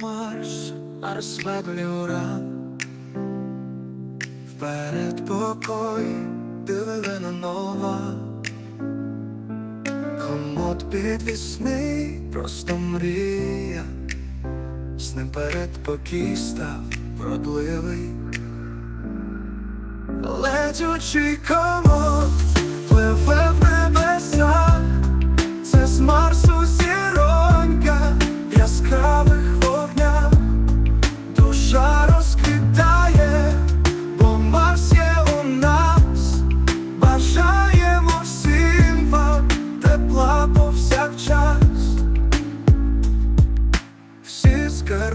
Марш, Марс уран Вперед покой, дивина нова. Комод підвісний, просто мрія. З ним передпокій став продливий Летючий комод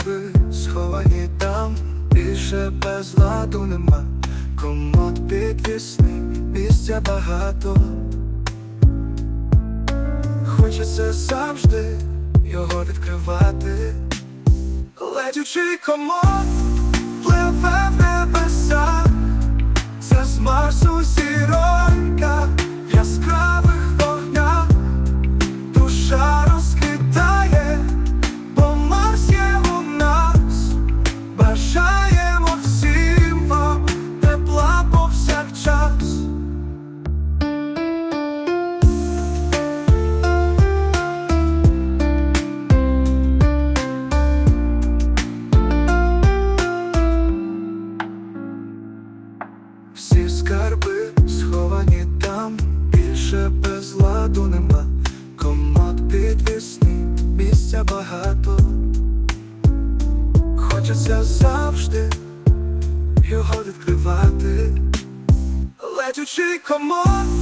скарби сховані там, більше безладу нема. Комод підвісний, місця багато. Хочеться завжди його відкривати. Летючий комод Всі скарби сховані там, більше без ладу нема, комод підвісний, місця багато. Хочеться завжди його відкривати. Летючий комод